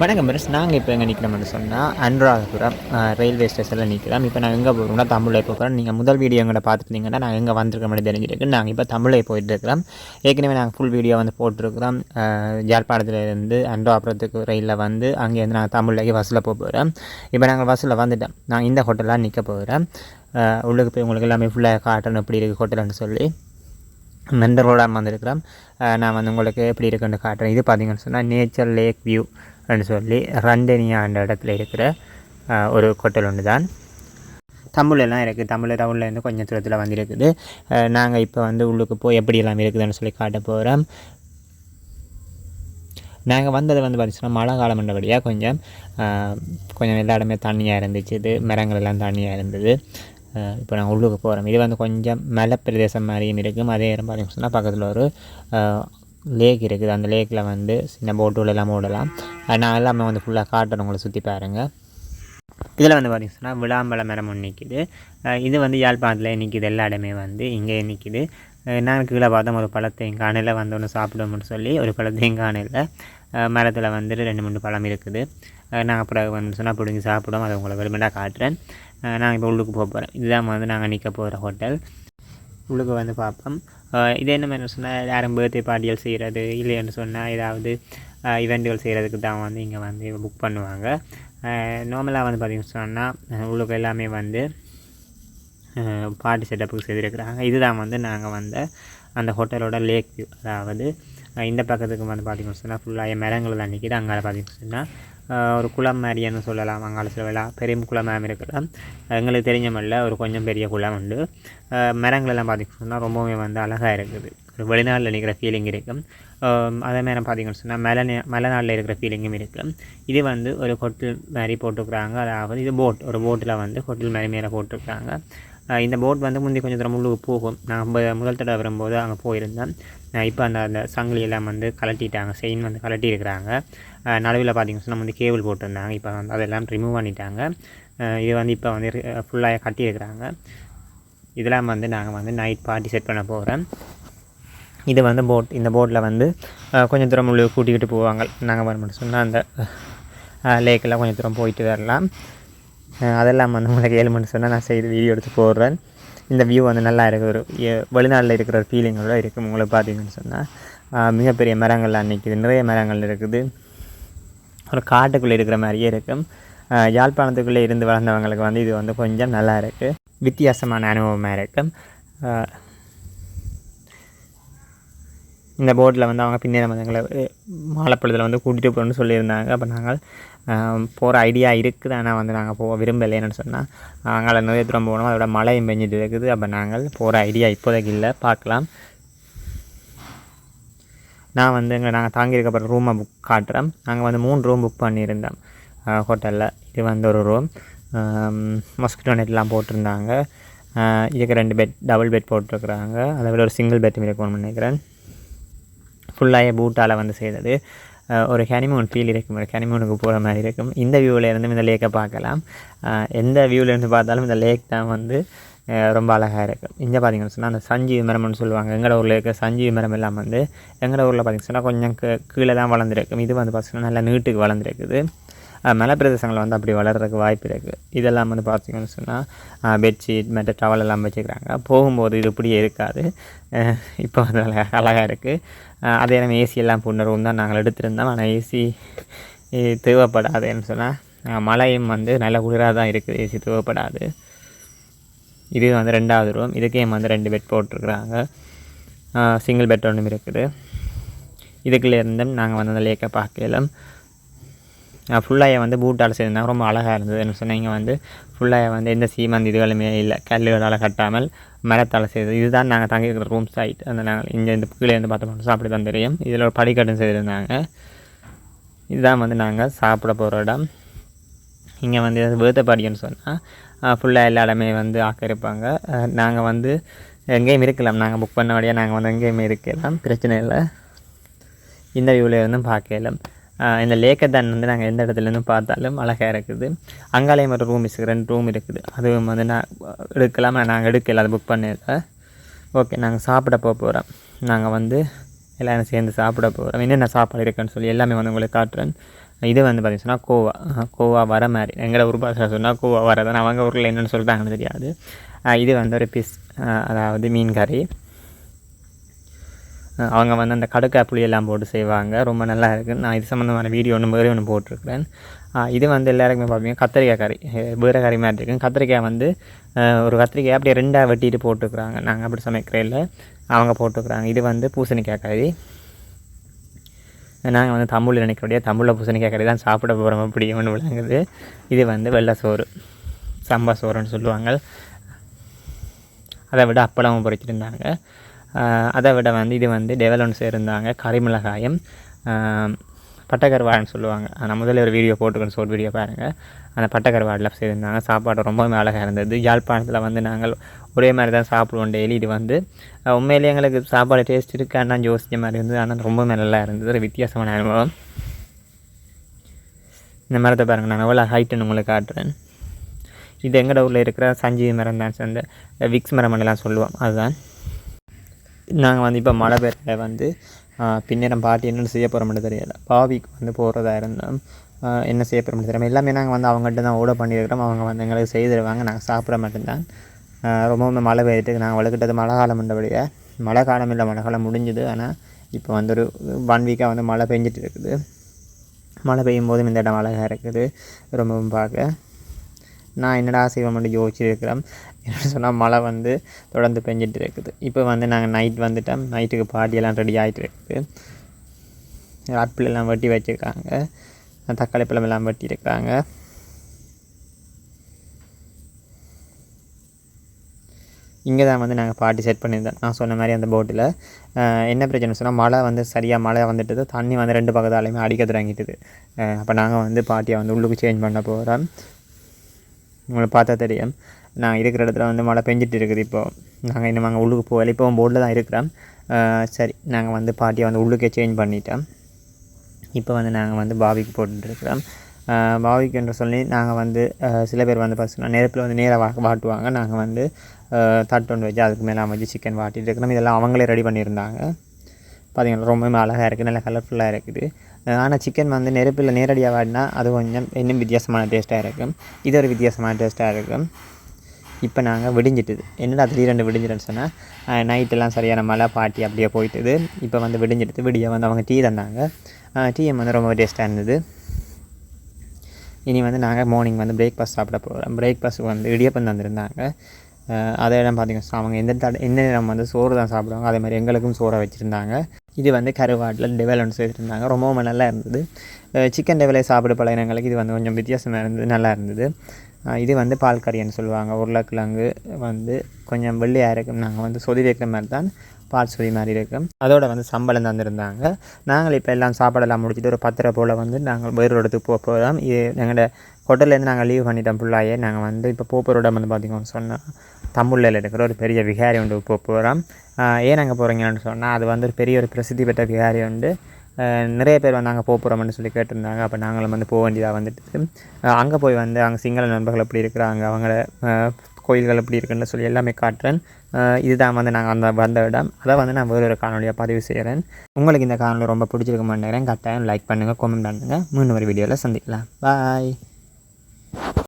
வணக்கம் பிரஸ் நாங்கள் இப்போ எங்கே நிற்கிறோம்னு சொன்னால் அனுராதபுரம் ரயில்வே ஸ்டேஷனில் நிற்கிறோம் இப்போ நான் எங்கே போகிறோம்னா தமிழை போகிறோம் நீங்கள் முதல் வீடியோ எங்களை பார்த்துருந்தீங்கன்னா நான் எங்கே வந்திருக்க தெரிஞ்சிருக்கு. நாங்கள் இப்போ தமிழை போயிட்டு இருக்கிறோம். ஏற்கனவே நாங்கள் ஃபுல் வீடியோ வந்து போட்டிருக்கிறோம். ஜாழ்ப்பாணத்துலேருந்து அனுராபுரத்துக்கு ரயிலில் வந்து அங்கேருந்து நாங்கள் தமிழ்லேயே பஸ்ஸில் போக போகிறோம் இப்போ நாங்கள் பஸ்ஸில் வந்துட்டோம். நான் இந்த ஹோட்டலாக நிற்க போகிறேன் உள்ளுக்கு போய் உங்களுக்கு எல்லாமே ஃபுல்லாக காட்டணும் எப்படி இருக்குது ஹோட்டல்னு சொல்லி. மெண்டரோட வந்திருக்கிறோம். நான் வந்து உங்களுக்கு எப்படி இருக்குன்னு காட்டுறேன். இது பார்த்தீங்கன்னு சொன்னால் நேச்சர் லேக் வியூ அப்படின்னு சொல்லி ரண்டனியா அந்த இடத்துல இருக்கிற ஒரு கொட்டல் ஒன்று தான் தமிழெல்லாம் இருக்குது. தமிழ் தமிழ்லேருந்து கொஞ்சம் தூரத்தில் வந்திருக்குது. நாங்கள் இப்போ வந்து உள்ளுக்கு போய் எப்படியெல்லாம் இருக்குதுன்னு சொல்லி காட்ட போகிறோம் நாங்கள் வந்தது வந்து பார்த்திங்கன்னா மழை காலம் என்றபடியாக கொஞ்சம் கொஞ்சம் எல்லா இடமே தண்ணியாக இருந்துச்சு. இது மரங்கள் எல்லாம் தண்ணியாக இருந்தது. இப்போ நாங்கள் உள்ளுக்கு போகிறோம் இது வந்து கொஞ்சம் மலை பிரதேசம் மாதிரியும் இருக்கும். அதே நேரம் பார்த்திங்கன்னா பக்கத்தில் ஒரு லேக் இருக்குது. அந்த லேக்கில் வந்து சின்ன போட்டுகள் எல்லாம் ஓடலாம். அஹ் நான் எல்லாமே வந்து ஃபுல்லாக காட்டுறேன் உங்களை சுற்றி பாருங்கள் இதில் வந்து பார்த்திங்கன்னா விளாம்பழ மரம் ஒன்று நிற்கிது இது வந்து யாழ்ப்பாணத்தில் நிற்கிது எல்லா இடமே வந்து இங்கேயே நிற்கிது நான் கீழே பார்த்தோம் ஒரு பழத்தையும் காணையில் வந்து ஒன்று சாப்பிடுவோம்னு சொல்லி ஒரு பழத்தையும் காணையில் மரத்தில் வந்துட்டு ரெண்டு மூணு பழம் இருக்குது. நாங்கள் அப்புறம் வந்து சொன்னால் பிடிங்கி சாப்பிடுவோம். அதை உங்களை விரும்பினா காட்டுறேன். நாங்கள் இப்போ உள்ளுக்கு போக போகிறோம் இதுதான் வந்து நாங்கள் நிற்க போகிற ஹோட்டல் உள்ளுக்கு வந்து பார்ப்போம். இது என்ன மாதிரி சொன்னால் யாரும் பர்த்டே பார்ட்டிகள் செய்கிறது இல்லைன்னு சொன்னால் ஏதாவது இவெண்ட்டுகள் செய்கிறதுக்கு தான் வந்து இங்கே வந்து புக் பண்ணுவாங்க. நார்மலாக வந்து பார்த்திங்கன்னு சொன்னால் உள்ளுக்கு எல்லாமே வந்து பார்ட்டி செட்டப்புக்கு செய்திருக்கிறாங்க. இதுதான் வந்து நாங்கள் வந்த அந்த ஹோட்டலோட லேக் வியூ அதாவது இந்த பக்கத்துக்கு வந்து பார்த்திங்கன்னு சொன்னால் ஃபுல்லாக மரங்கள் தான் நிற்கிது அங்கே பார்த்திங்கன்னு சொன்னால் ஒரு குளம் மாதிரின்னு சொல்லலாம். அங்கால சொல்லலாம் பெரிய குளம் மாதிரி இருக்கலாம். எங்களுக்கு தெரிஞ்ச மாதிரில ஒரு கொஞ்சம் பெரிய குளம் உண்டு. அஹ் மரங்கள் எல்லாம் பார்த்திங்கன்னு சொன்னால் ரொம்பவுமே வந்து அழகாக இருக்குது. ஒரு வெளிநாட்டில் நிற்கிற ஃபீலிங் இருக்கும். அதே மாதிரி பார்த்திங்கன்னு சொன்னால் மலை நே- நாளில் இருக்கிற ஃபீலிங்கும் இருக்கும். இது வந்து ஒரு ஹோட்டல் மாதிரி போட்டுருக்குறாங்க அதாவது இது போட் ஒரு போட்டில் வந்து ஹோட்டல் மாதிரி மேலே போட்டிருக்காங்க இந்த போட் வந்து முந்தி கொஞ்சம் தூரம் உள்ளுக்கு போகும். நான் முதல் தடவை வரும்போது அங்கே போயிருந்தேன். இப்போ அந்த அந்த சங்கிலி எல்லாம் வந்து கலட்டிட்டாங்க செயின் வந்து கலட்டியிருக்கிறாங்க நடுவில் பார்த்தீங்கன்னா சொன்னால் வந்து கேபிள் போட்டிருந்தாங்க இப்போ வந்து அதெல்லாம் ரிமூவ் பண்ணிட்டாங்க. இது வந்து இப்போ வந்து ஃபுல்லாக கட்டியிருக்கிறாங்க. இதெல்லாம் வந்து நாங்கள் வந்து நைட் பார்ட்டி செட் பண்ண போகிறோம் இது வந்து போட் இந்த போட்டில் வந்து கொஞ்சம் தூரம் உள்ள கூட்டிக்கிட்டு போவாங்க. நாங்கள் வரமாட்டோம் சொன்னால் அந்த லேக்கெல்லாம் கொஞ்சம் தூரம் போயிட்டு வரலாம். அதெல்லாம் வந்து உங்களுக்கு ஏழு மணி சொன்னால் நான் செய்து வீடியோ எடுத்து போடுறேன். இந்த வியூ வந்து நல்லா இருக்குது ஒரு வெளிநாட்டில் இருக்கிற ஒரு ஃபீலிங்கோட இருக்கும் உங்களை பார்த்தீங்கன்னு சொன்னால் மிகப்பெரிய மரங்கள்லாம் நிற்கிது நிறைய மரங்கள் இருக்குது. ஒரு காட்டுக்குள்ளே இருக்கிற மாதிரியே இருக்கும் யாழ்ப்பாணத்துக்குள்ளே இருந்து வளர்ந்தவங்களுக்கு வந்து இது வந்து கொஞ்சம் நல்லா இருக்குது வித்தியாசமான அனுபவமாக இருக்கும் இந்த போட்டில் வந்து அவங்க பின்னேற மதங்களை மாலப்பழத்தில் வந்து கூட்டிகிட்டு போகணும்னு சொல்லியிருந்தாங்க. அப்போ நாங்கள் போகிற ஐடியா இருக்குது. ஆனால் வந்து நாங்கள் போக விரும்பலைன்னு சொன்னால் அங்கே நிறைய தூரம் போகணும். அதோட மழையும் பெஞ்சிட்டு இருக்குது. அப்போ நாங்கள் போகிற ஐடியா இப்போதைக்கு இல்லை. பார்க்கலாம். நான் வந்து இங்கே நாங்கள் தாங்கியிருக்கப்படுற ரூமை புக் காட்டுறேன் நாங்கள் வந்து மூணு ரூம் புக் பண்ணியிருந்தோம். ஹோட்டலில் இது வந்து ஒரு ரூம் மஸ்கிட்டோ நெட்லாம் போட்டிருந்தாங்க. இதுக்கு ரெண்டு பெட் டபுள் பெட் போட்டிருக்குறாங்க. அதை விட ஒரு சிங்கிள் பெட்டும் இருக்கும்னு நினைக்கிறேன். ஃபுல்லாக பூட்டால் வந்து செய்தது. ஒரு ஹனிமூன் ஃபீல் இருக்கும் ஒரு ஹனிமூனுக்கு போகிற மாதிரி இருக்கும். இந்த வியூவில் இந்த லேக்கை பார்க்கலாம். எந்த வியூவிலேருந்து பார்த்தாலும் இந்த லேக் தான் வந்து ரொம்ப அழகாக இருக்கும். இங்கே பார்த்தீங்கன்னு சொன்னால் அந்த சஞ்சீவி மரம்னு சொல்லுவாங்க. எங்களோட ஊரில் இருக்க சஞ்சீவி மரம் எல்லாம் வந்து எங்களோட ஊரில் பார்த்தீங்கன்னு சொன்னால் கொஞ்சம் கீழே தான் வளர்ந்துருக்கும். இது வந்து பார்த்தீங்கன்னா நல்லா நீட்டுக்கு வளர்ந்துருக்குது. மலை பிரதேசங்களில் வந்து அப்படி வளர்கிறதுக்கு வாய்ப்பு இருக்குது இதெல்லாம் வந்து பார்த்தீங்கன்னு சொன்னால் பெட்ஷீட் மற்ற டவல் எல்லாம் வச்சுக்கிறாங்க. போகும்போது இது இப்படியே இருக்காது. இப்போ வந்து அழகாக இருக்குது அதே நம்ம ஏசி எல்லாம் போன ரூம் தான் நாங்கள் எடுத்திருந்தோம். ஆனால் ஏசி தேவைப்படாதுன்னு சொன்னால் மழையும் வந்து நல்ல குளிராக தான் இருக்குது. ஏசி தேவைப்படாது. இது வந்து ரெண்டாவது ரூம் இதுக்கே வந்து ரெண்டு பெட் போட்டிருக்குறாங்க. சிங்கிள் பெட் ஒன்றும் இருக்குது. இதுக்குள்ளே இருந்தும் நாங்கள் வந்து அந்த லேக்கை பார்க்கலாம். ஃபுல்லாக வந்து பூட்டால் செய்திருந்தாங்க ரொம்ப அழகாக இருந்தது. என்ன சொன்னீங்க வந்து ஃபுல்லாக வந்து எந்த சீமந்த் இதுகளுமே இல்லை. கல்லுகளால் கட்டாமல் மரத்தால் செய்தது. இதுதான் நாங்கள் தங்கியிருக்கிற ரூம் சைட் அந்த நாங்கள் இங்கே இந்த கீழே இருந்து பார்த்தோம்னா அப்படி தான் தெரியும். இதில் ஒரு படிக்கட்டும் செய்திருந்தாங்க. இதுதான் வந்து நாங்கள் சாப்பிட போகிற இடம். இங்கே வந்து பேர்த்த சொன்னால் ஃபுல்லாக எல்லா இடமே வந்து ஆக்கியிருப்பாங்க நாங்கள் வந்து எங்கேயும் இருக்கலாம். நாங்கள் புக் பண்ண வழியாக நாங்கள் வந்து எங்கேயுமே இருக்கலாம். பிரச்சனை இல்லை. இந்த வியூவில் இருந்தும் பார்க்கலாம் இந்த லேக்க தன் வந்து நாங்கள் எந்த இடத்துலேருந்து பார்த்தாலும் அழகாக இருக்குது. அங்காலேயும் ஒரு ரூம் இருக்குது ரெண்டு ரூம் இருக்குது. அதுவும் வந்து நான் எடுக்கலாம் நாங்கள் எடுக்கல அதை புக் பண்ணல ஓகே நாங்கள் சாப்பிட போக போகிறோம் நாங்கள் வந்து எல்லோரும் சேர்ந்து சாப்பிட போகிறோம் என்னென்ன சாப்பாடு இருக்குன்னு சொல்லி எல்லாமே வந்து உங்களுக்கு காட்டுறேன். இது வந்து பார்த்திங்கன்னா கோவா. கோவா வர மாதிரி. எங்களை ஊர் பாஷை சொன்னால் கோவா வரதான் அவங்க ஊரில் என்னென்னு சொல்லிட்டாங்கன்னு தெரியாது. இது வந்து ஒரு பிஸ் அதாவது மீன் கறி. அவங்க வந்து அந்த கடுக்கா புளி எல்லாம் போட்டு செய்வாங்க. ரொம்ப நல்லா இருக்குது நான் இது சம்மந்தமான வீடியோ ஒன்று வேறு ஒன்று போட்டிருக்கிறேன். இது வந்து எல்லாருக்குமே பார்ப்பீங்க கத்திரிக்காய் கறி வேறு கறி மாதிரி இருக்கும் கத்திரிக்காய் வந்து ஒரு கத்திரிக்காய் அப்படியே ரெண்டாக வெட்டிட்டு போட்டுருக்குறாங்க. நாங்கள் அப்படி சமைக்கிறதில்ல அவங்க போட்டுக்கிறாங்க இது வந்து பூசணிக்காய் கறி. நாங்கள் வந்து தமிழ் நினைக்கிறோடைய தமிழில் பூசணிக்காய் கறி தான் சாப்பிட போகிறோம் அப்படி ஒன்று விளங்குது. இது வந்து வெள்ளை சோறு சம்பா சோறுன்னு சொல்லுவாங்க. அதை விட அப்பளமும் பொறிச்சிருந்தாங்க அதை விட வந்து இது வந்து டெவல் சேர்ந்தாங்க கறிமிளகாயம் பட்டக்கருவாடுன்னு சொல்லுவாங்க. நான் முதல்ல ஒரு வீடியோ போட்டுக்கணும் ஷோர்ட் வீடியோ பாருங்கள் அந்த பட்டக்கருவாடில் சேர்ந்தாங்க. சாப்பாடு ரொம்பவுமே அழகாக இருந்தது. யாழ்ப்பாணத்தில் வந்து நாங்கள் ஒரே மாதிரி தான் சாப்பிடுவோம் டெய்லி இது வந்து உண்மையிலேயே எங்களுக்கு சாப்பாடு டேஸ்ட் இருக்கான்னு யோசிச்ச மாதிரி இருந்தது. ஆனால் ரொம்பவுமே நல்லா இருந்தது. ஒரு வித்தியாசமான அனுபவம். இந்த மரத்தை பாருங்கள் நான் எவ்வளோ ஹைட்டுன்னு உங்களுக்கு காட்டுறேன். இது எங்கட ஊரில் இருக்கிற சஞ்சீவி மரம் தான் அந்த விக்ஸ் மரம் எல்லாம் சொல்லுவோம். அதுதான். நாங்கள் வந்து இப்போ மழை பெய்யல வந்து பின்னிடம் பாட்டி என்னென்னு செய்ய போகிறோம்னு தெரியல. பாவிக்கு வந்து போகிறதா இருந்தோம் என்ன செய்ய போகிறோம்னு தெரியாமல் எல்லாமே நாங்கள் வந்து அவங்ககிட்ட தான் ஓட பண்ணியிருக்கிறோம் அவங்க வந்து எங்களுக்கு செய்து தருவாங்க. நாங்கள் சாப்பிட மட்டும்தான். ரொம்பவுமே மழை பெய்துட்டு நாங்கள் வளர்க்கிட்டது மழை காலம் என்றபடியே மழை காலம் இல்லை மழை காலம் முடிஞ்சுது. ஆனால் இப்போ வந்து ஒரு ஒன் வீக்காக வந்து மழை பெஞ்சிட்டு இருக்குது. மழை பெய்யும் போதும் இந்த இடம் அழகாக இருக்குது. ரொம்பவும் பார்க்க. நான் என்னடா செய்வோம் மட்டும் என்ன சொன்னால் மழை வந்து தொடர்ந்து பெஞ்சிட்டு இருக்குது. இப்போ வந்து நாங்கள் நைட் வந்துட்டோம். நைட்டுக்கு பாட்டியெல்லாம் ரெடி ஆகிட்டு இருக்குது ஆப்பிள் எல்லாம் வெட்டி வச்சுருக்காங்க. தக்காளி பழம் எல்லாம் இங்கே தான் வந்து நாங்கள் பாட்டி செட் பண்ணியிருந்தோம். நான் சொன்ன மாதிரி அந்த போட்டில் என்ன பிரச்சனை சொன்னால் மழை வந்து சரியாக மழை வந்துட்டது. தண்ணி வந்து ரெண்டு பக்கத்தாலையுமே அடிக்க தொடங்கிட்டுது. அப்போ நாங்கள் வந்து பாட்டியை வந்து உள்ளுக்கு சேஞ்ச் பண்ண போகிறோம் உங்களுக்கு பார்த்தா தெரியும். நான் இருக்கிற இடத்துல வந்து மழை பெஞ்சிட்டு இருக்குது இப்போது நாங்கள் இன்னும் அங்கே உள்ளுக்கு போகல. இப்போ போர்டில் தான் இருக்கிறோம் சரி நாங்கள் வந்து பாட்டியை வந்து உள்ளுக்கே சேஞ்ச் பண்ணிட்டோம். இப்போ வந்து நாங்கள் வந்து பாவிக்கு போட்டுருக்கிறோம் பாவிக்கு என்று சொல்லி நாங்கள் வந்து சில பேர் வந்து பார்த்தீங்கன்னா நெருப்பில் வந்து நேராக வா வாட்டுவாங்க. நாங்கள் வந்து அஹ் தட்டு ஒன்று வச்சு அதுக்கு மேலே வச்சு சிக்கன் வாட்டிட்டு இருக்கிறோம். இதெல்லாம் அவங்களே ரெடி பண்ணியிருந்தாங்க. பார்த்தீங்கன்னா ரொம்பவே அழகாக இருக்குது நல்லா கலர்ஃபுல்லாக இருக்குது. ஆனால் சிக்கன் வந்து நெருப்பில் நேரடியாக வாடினா அது கொஞ்சம் இன்னும் வித்தியாசமான டேஸ்ட்டாக இருக்கும். இது ஒரு வித்தியாசமான டேஸ்ட்டாக இருக்கும். இப்போ நாங்கள் விடிஞ்சிட்டுது. என்னடா திடீரெண்டு விடிஞ்சிட்டுன்னு சொன்னால் நைட்டெல்லாம் சரியான மழை பாட்டி அப்படியே போயிட்டுது. இப்போ வந்து விடிஞ்சிடுது. விடிய வந்து அவங்க டீ தந்தாங்க. டீயை வந்து ரொம்ப டேஸ்ட்டாக இருந்தது. இனி வந்து நாங்கள் மார்னிங் வந்து பிரேக்ஃபாஸ்ட் சாப்பிட போகிறோம் பிரேக்ஃபாஸ்ட் வந்து இடியப்பம் தந்திருந்தாங்க. அதே இடம் பார்த்தீங்கன்னா அவங்க எந்த தட எந்த நேரம் வந்து சோறு தான் சாப்பிடுவாங்க அதே மாதிரி எங்களுக்கும் சோறை வச்சுருந்தாங்க. இது வந்து கருவாட்டில் டெவல் ஒன்று ரொம்பவும் நல்லா இருந்தது. சிக்கன் டெவலை சாப்பிட பழகினங்களுக்கு இது வந்து கொஞ்சம் வித்தியாசமாக இருந்தது நல்லா இருந்தது. இது வந்து பால் கறின்னு சொல்லுவாங்க. உருளைக்கிழங்கு வந்து கொஞ்சம் வெள்ளையாக இருக்கும். நாங்கள் வந்து சொதி வைக்கிற மாதிரி தான் பால் சொதி மாதிரி இருக்கும். அதோட வந்து சம்பளம் தந்திருந்தாங்க. நாங்கள் இப்போ எல்லாம் சாப்பாடெல்லாம் முடிச்சுட்டு ஒரு பத்தரை போல் வந்து நாங்கள் வேறு இடத்துக்கு போக போகிறோம் இது எங்களோட ஹோட்டல்லேருந்து நாங்கள் லீவ் பண்ணிட்டோம் ஃபுல்லாயே நாங்கள் வந்து இப்போ போகிற இடம் வந்து பார்த்திங்கன்னு சொன்னால் தமிழில் இருக்கிற ஒரு பெரிய விகாரி உண்டு போக போகிறோம் ஏன் நாங்கள் போகிறீங்கன்னு சொன்னால் அது வந்து ஒரு பெரிய ஒரு பிரசித்தி பெற்ற விகாரி உண்டு. நிறைய பேர் வந்து அங்கே போக போகிறோம்னு சொல்லி கேட்டிருந்தாங்க. அப்போ நாங்களும் வந்து போக வேண்டியதாக வந்துட்டு அங்கே போய் வந்து அங்கே சிங்கள நண்பர்கள் எப்படி இருக்கிறாங்க அவங்கள கோயில்கள் எப்படி இருக்குன்னு சொல்லி எல்லாமே காட்டுறேன். இதுதான் வந்து நாங்கள் அந்த வந்த இடம். அதை வந்து நான் வேறு ஒரு காணொலியாக பதிவு செய்கிறேன் உங்களுக்கு இந்த காணொலி ரொம்ப பிடிச்சிருக்க மாட்டேங்கிறேன் கட்டாயம் லைக் பண்ணுங்கள் கமெண்ட் பண்ணுங்கள் மூணு ஒரு வீடியோவில் சந்திக்கலாம். பாய்